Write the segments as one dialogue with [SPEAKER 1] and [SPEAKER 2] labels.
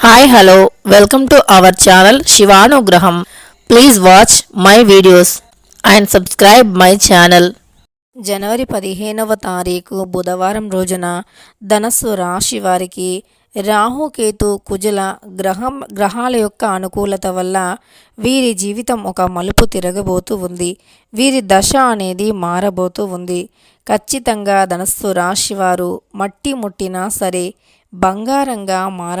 [SPEAKER 1] Hi hello welcome to our channel Sivanugraham please watch my videos and subscribe my channel జనవరి పదిహేనవ తారీఖు బుధవారం రోజున ధనస్సు రాశి వారికి రాహుకేతు కుజుల గ్రహం గ్రహాల యొక్క అనుకూలత వల్ల వీరి జీవితం ఒక మలుపు తిరగబోతూ ఉంది. వీరి దశ అనేది మారబోతూ ఉంది. ఖచ్చితంగా ధనస్సు రాశి వారు మట్టి ముట్టినా సరే బంగారంగా మార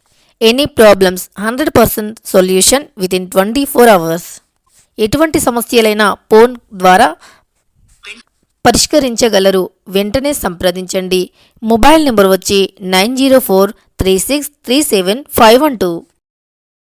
[SPEAKER 1] Any problems hundred percent solution within twenty four hours ఎటువంటి సమస్యలైనా ఫోన్ ద్వారా పరిష్కరించగలరు. వెంటనే సంప్రదించండి. మొబైల్ నెంబర్ వచ్చి nine zero four three six three seven five one two.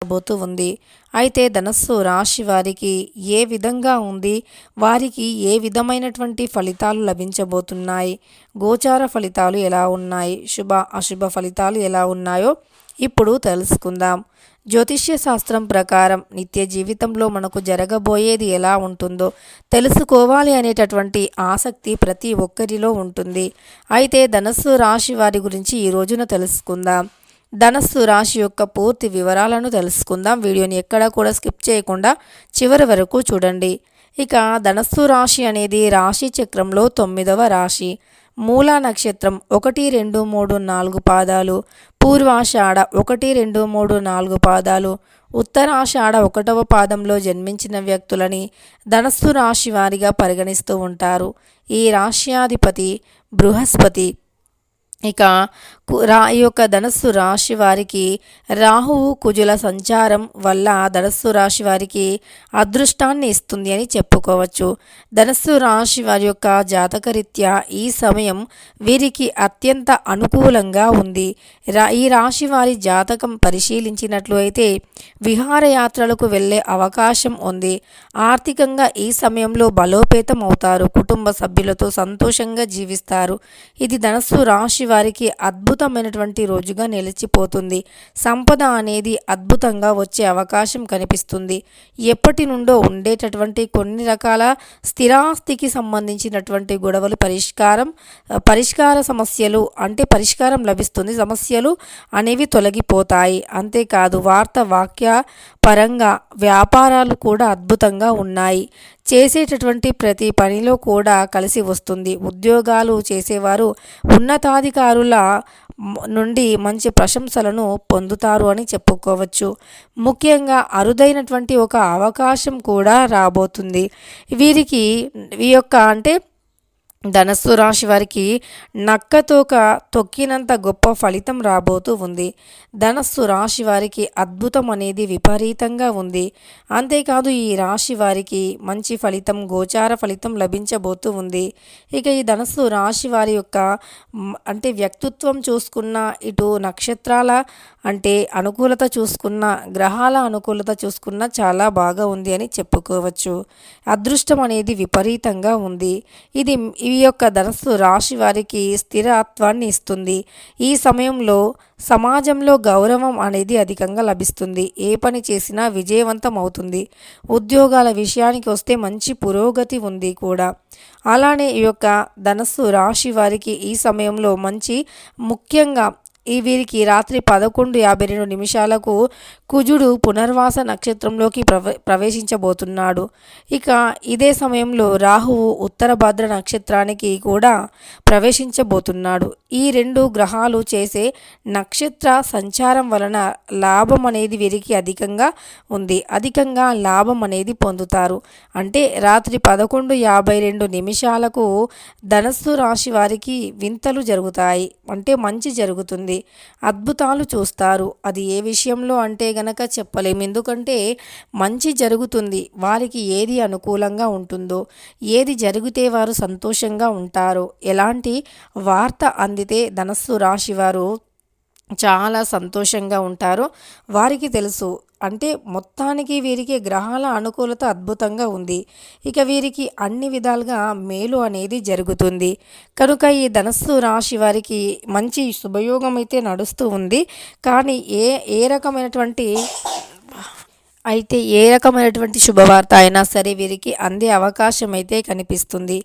[SPEAKER 1] రాబోతూ ఉంది. అయితే ధనస్సు రాశి వారికి ఏ విధంగా ఉంది? వారికి ఏ విధమైనటువంటి ఫలితాలు లభించబోతున్నాయి? గోచార ఫలితాలు ఎలా ఉన్నాయి? శుభ అశుభ ఫలితాలు ఎలా ఉన్నాయో ఇప్పుడు తెలుసుకుందాం. జ్యోతిష్య శాస్త్రం ప్రకారం నిత్య జీవితంలో మనకు జరగబోయేది ఎలా ఉంటుందో తెలుసుకోవాలి అనేటటువంటి ఆసక్తి ప్రతి ఒక్కరిలో ఉంటుంది. అయితే ధనస్సు రాశి వారి గురించి ఈ రోజున తెలుసుకుందాం. ధనస్సు రాశి యొక్క పూర్తి వివరాలను తెలుసుకుందాం. వీడియోని ఎక్కడా కూడా స్కిప్ చేయకుండా చివరి వరకు చూడండి. ఇక ధనస్సు రాశి అనేది రాశి చక్రంలో తొమ్మిదవ రాశి. మూలా నక్షత్రం ఒకటి రెండు మూడు నాలుగు పాదాలు. పూర్వాషాఢ ఒకటి రెండు మూడు నాలుగు పాదాలు. ఉత్తరాషాఢ ఒకటవ పాదంలో జన్మించిన వ్యక్తులని ధనస్సు రాశి వారిగా పరిగణిస్తూ ఉంటారు. ఈ రాశ్యాధిపతి బృహస్పతి. ఇక రా ఈ యొక్క ధనస్సు రాశి వారికి రాహువు కుజుల సంచారం వల్ల ధనస్సు రాశి వారికి అదృష్టాన్ని ఇస్తుంది అని చెప్పుకోవచ్చు. ధనస్సు రాశి వారి యొక్క జాతకరీత్యా ఈ సమయం వీరికి అత్యంత అనుకూలంగా ఉంది. రా ఈ రాశి వారి జాతకం పరిశీలించినట్లు అయితే విహారయాత్రలకు వెళ్ళే అవకాశం ఉంది. ఆర్థికంగా ఈ సమయంలో బలోపేతం అవుతారు. కుటుంబ సభ్యులతో సంతోషంగా జీవిస్తారు. ఇది ధనస్సు రాశి వారికి అద్భుతమైనటువంటి రోజుగా నిలిచిపోతుంది. సంపద అనేది అద్భుతంగా వచ్చే అవకాశం కనిపిస్తుంది. ఎప్పటి నుండో ఉండేటటువంటి కొన్ని రకాల స్థిరాస్తికి సంబంధించినటువంటి గొడవలు పరిష్కారం పరిష్కార సమస్యలు అంటే పరిష్కారం లభిస్తుంది. సమస్యలు అనేవి తొలగిపోతాయి. అంతేకాదు వార్త వాక్య పరంగా వ్యాపారాలు కూడా అద్భుతంగా ఉన్నాయి. చేసేటటువంటి ప్రతి పనిలో కూడా కలిసి వస్తుంది. ఉద్యోగాలు చేసేవారు ఉన్నతాధికారుల నుండి మంచి ప్రశంసలను పొందుతారు అని చెప్పుకోవచ్చు. ముఖ్యంగా అరుదైనటువంటి ఒక అవకాశం కూడా రాబోతుంది. వీరికి ఈ యొక్క అంటే ధనస్సు రాశి వారికి నక్కతోక తొక్కినంత గొప్ప ఫలితం రాబోతూ ఉంది. ధనస్సు రాశి వారికి అద్భుతం అనేది విపరీతంగా ఉంది. అంతేకాదు ఈ రాశి వారికి మంచి ఫలితం గోచార ఫలితం లభించబోతూ ఉంది. ఇక ఈ ధనస్సు రాశి వారి యొక్క అంటే వ్యక్తిత్వం చూసుకున్న ఇటు నక్షత్రాల అంటే అనుకూలత చూసుకున్న గ్రహాల అనుకూలత చూసుకున్న చాలా బాగా ఉంది అని చెప్పుకోవచ్చు. అదృష్టం అనేది విపరీతంగా ఉంది. ఇది ఈ యొక్క ధనస్సు రాశి వారికి స్థిరత్వాన్ని ఇస్తుంది. ఈ సమయంలో సమాజంలో గౌరవం అనేది అధికంగా లభిస్తుంది. ఏ పని చేసినా విజయవంతం అవుతుంది. ఉద్యోగాల విషయానికి వస్తే మంచి పురోగతి ఉంది కూడా. అలానే ఈ యొక్క ధనస్సు రాశి వారికి ఈ సమయంలో మంచి ముఖ్యంగా ఈ వీరికి రాత్రి పదకొండు యాభై రెండు నిమిషాలకు కుజుడు పునర్వాస నక్షత్రంలోకి ప్రవ ప్రవేశించబోతున్నాడు. ఇక ఇదే సమయంలో రాహువు ఉత్తర భద్ర నక్షత్రానికి కూడా ప్రవేశించబోతున్నాడు. ఈ రెండు గ్రహాలు చేసే నక్షత్ర సంచారం వలన లాభం అనేది వీరికి అధికంగా ఉంది. అధికంగా లాభం అనేది పొందుతారు. అంటే రాత్రి పదకొండు యాభై రెండు నిమిషాలకు ధనస్సు రాశి వారికి వింతలు జరుగుతాయి. అంటే మంచి జరుగుతుంది. అద్భుతాలు చూస్తారు. అది ఏ విషయంలో అంటే గనక చెప్పలేము ఎందుకంటే మంచి జరుగుతుంది. వారికి ఏది అనుకూలంగా ఉంటుందో ఏది జరిగితే వారు సంతోషంగా ఉంటారో ఎలాంటి వార్త అందితే ధనస్సు రాశి వారు చాలా సంతోషంగా ఉంటారో. వారికి తెలుసు. అంటే మొత్తానికి వీరికి గ్రహాల అనుకూలత అద్భుతంగా ఉంది. ఇక వీరికి అన్ని విధాలుగా మేలు అనేది జరుగుతుంది. కనుక ఈ ధనస్సు రాశి వారికి మంచి శుభయోగం అయితే నడుస్తూ ఉంది. కానీ ఏ ఏ రకమైనటువంటి అయితే ఏ రకమైనటువంటి శుభవార్త అయినా సరే వీరికి అందే అవకాశం అయితే కనిపిస్తుంది.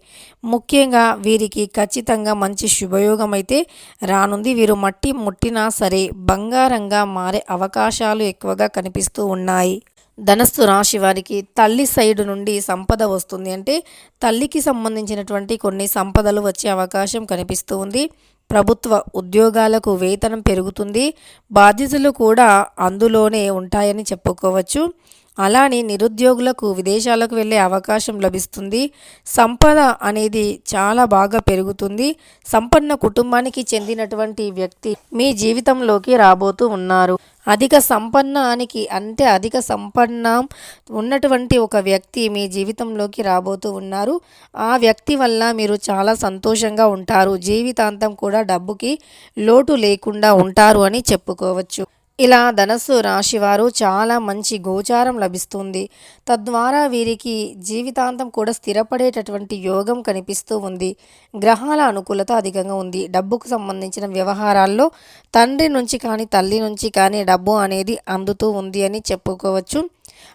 [SPEAKER 1] ముఖ్యంగా వీరికి ఖచ్చితంగా మంచి శుభయోగం అయితే రానుంది. వీరు మట్టి ముట్టినా సరే బంగారంగా మారే అవకాశాలు ఎక్కువగా కనిపిస్తూ ఉన్నాయి. ధనస్సు రాశి వారికి తల్లి సైడు నుండి సంపద వస్తుంది. అంటే తల్లికి సంబంధించినటువంటి కొన్ని సంపదలు వచ్చే అవకాశం కనిపిస్తూ ఉంది. ప్రభుత్వ ఉద్యోగాలకు వేతనం పెరుగుతుంది. బాధ్యతలు కూడా అందులోనే ఉంటాయని చెప్పుకోవచ్చు. అలానే నిరుద్యోగులకు విదేశాలకు వెళ్ళే అవకాశం లభిస్తుంది. సంపద అనేది చాలా బాగా పెరుగుతుంది. సంపన్న కుటుంబానికి చెందినటువంటి వ్యక్తి మీ జీవితంలోకి రాబోతూ ఉన్నారు. అధిక సంపన్నానికి అంటే అధిక సంపన్న ఉన్నటువంటి ఒక వ్యక్తి మీ జీవితంలోకి రాబోతూ ఉన్నారు. ఆ వ్యక్తి వల్ల మీరు చాలా సంతోషంగా ఉంటారు. జీవితాంతం కూడా డబ్బుకి లోటు లేకుండా ఉంటారు అని చెప్పుకోవచ్చు. ఇలా ధనస్సు రాశివారు చాలా మంచి గోచారం లభిస్తుంది. తద్వారా వీరికి జీవితాంతం కూడా స్థిరపడేటటువంటి యోగం కనిపిస్తూ ఉంది. గ్రహాల అనుకూలత అధికంగా ఉంది. డబ్బుకు సంబంధించిన వ్యవహారాల్లో తండ్రి నుంచి కానీ తల్లి నుంచి కానీ డబ్బు అనేది అందుతూ ఉంది అని చెప్పుకోవచ్చు.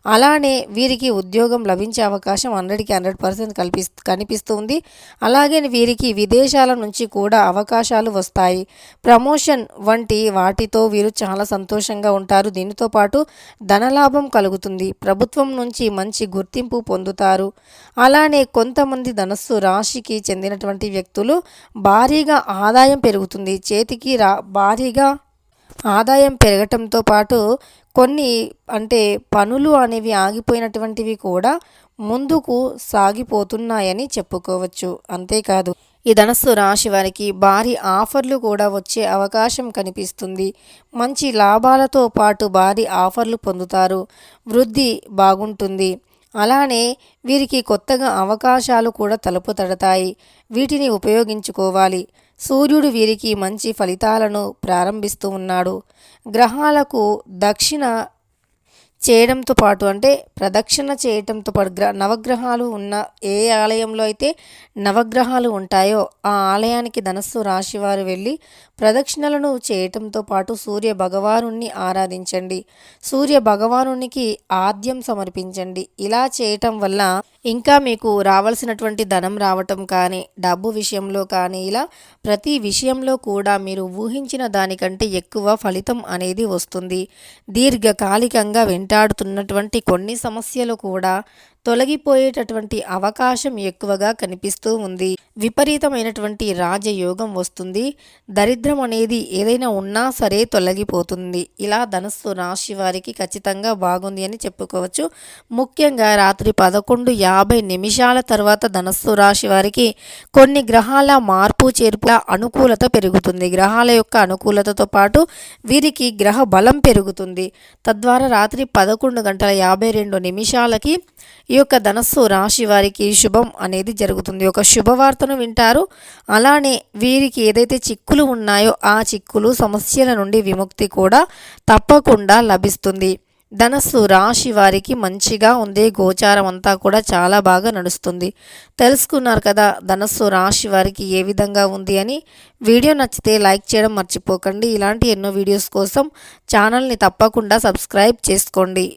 [SPEAKER 1] అలానే వీరికి ఉద్యోగం లభించే అవకాశం హండ్రెడ్కి హండ్రెడ్ పర్సెంట్ కల్పి కనిపిస్తుంది. అలాగే వీరికి విదేశాల నుంచి కూడా అవకాశాలు వస్తాయి. ప్రమోషన్ వంటి వాటితో వీరు చాలా సంతోషంగా ఉంటారు. దీనితో పాటు ధనలాభం కలుగుతుంది. ప్రభుత్వం నుంచి మంచి గుర్తింపు పొందుతారు. అలానే కొంతమంది ధనస్సు రాశికి చెందినటువంటి వ్యక్తులు భారీగా ఆదాయం పెరుగుతుంది. చేతికి రా భారీగా ఆదాయం పెరగటంతో పాటు కొన్ని అంటే పనులు అనేవి ఆగిపోయినటువంటివి కూడా ముందుకు సాగిపోతున్నాయని చెప్పుకోవచ్చు. అంతేకాదు ఈ ధనస్సు రాశి వారికి భారీ ఆఫర్లు కూడా వచ్చే అవకాశం కనిపిస్తుంది. మంచి లాభాలతో పాటు భారీ ఆఫర్లు పొందుతారు. వృద్ధి బాగుంటుంది. అలానే వీరికి కొత్తగా అవకాశాలు కూడా తలుపు తడతాయి. వీటిని ఉపయోగించుకోవాలి. సూర్యుడు వీరికి మంచి ఫలితాలను ప్రారంభిస్తూ ఉన్నాడు. గ్రహాలకు దక్షిణ చేయడంతో పాటు అంటే ప్రదక్షిణ చేయటంతో పాటు గ్ర నవగ్రహాలు ఉన్న ఏ ఆలయంలో అయితే నవగ్రహాలు ఉంటాయో ఆ ఆలయానికి ధనస్సు రాశివారు వెళ్ళి ప్రదక్షిణలను చేయటంతో పాటు సూర్య భగవానుణ్ణి ఆరాధించండి. సూర్య భగవానునికి ఆద్యం సమర్పించండి. ఇలా చేయటం వల్ల ఇంకా మీకు రావాల్సినటువంటి ధనం రావటం కానీ డబ్బు విషయంలో కానీ ఇలా ప్రతి విషయంలో కూడా మీరు ఊహించిన దానికంటే ఎక్కువ ఫలితం అనేది వస్తుంది. దీర్ఘకాలికంగా వెంటాడుతున్నటువంటి కొన్ని సమస్యలు కూడా తొలగిపోయేటటువంటి అవకాశం ఎక్కువగా కనిపిస్తూ ఉంది. విపరీతమైనటువంటి రాజయోగం వస్తుంది. దరిద్రం అనేది ఏదైనా ఉన్నా సరే తొలగిపోతుంది. ఇలా ధనస్సు రాశి వారికి ఖచ్చితంగా బాగుంది అని చెప్పుకోవచ్చు. ముఖ్యంగా రాత్రి పదకొండు యాభై నిమిషాల తర్వాత ధనస్సు రాశి వారికి కొన్ని గ్రహాల మార్పు చేర్పుల అనుకూలత పెరుగుతుంది. గ్రహాల యొక్క అనుకూలతతో పాటు వీరికి గ్రహ బలం పెరుగుతుంది. తద్వారా రాత్రి పదకొండు గంటల యాభై రెండు నిమిషాలకి ఈ యొక్క ధనస్సు రాశి వారికి శుభం అనేది జరుగుతుంది. ఒక శుభవార్తను వింటారు. అలానే వీరికి ఏదైతే చిక్కులు ఉన్నాయో ఆ చిక్కులు సమస్యల నుండి విముక్తి కూడా తప్పకుండా లభిస్తుంది. ధనస్సు రాశి వారికి మంచిగా ఉంది గోచారం అంతా కూడా చాలా బాగా నడుస్తుంది. తెలుసుకున్నారు కదా ధనస్సు రాశి వారికి ఏ విధంగా ఉంది అని. వీడియో నచ్చితే లైక్ చేయడం మర్చిపోకండి. ఇలాంటి ఎన్నో వీడియోస్ కోసం ఛానల్ని తప్పకుండా సబ్స్క్రైబ్ చేసుకోండి.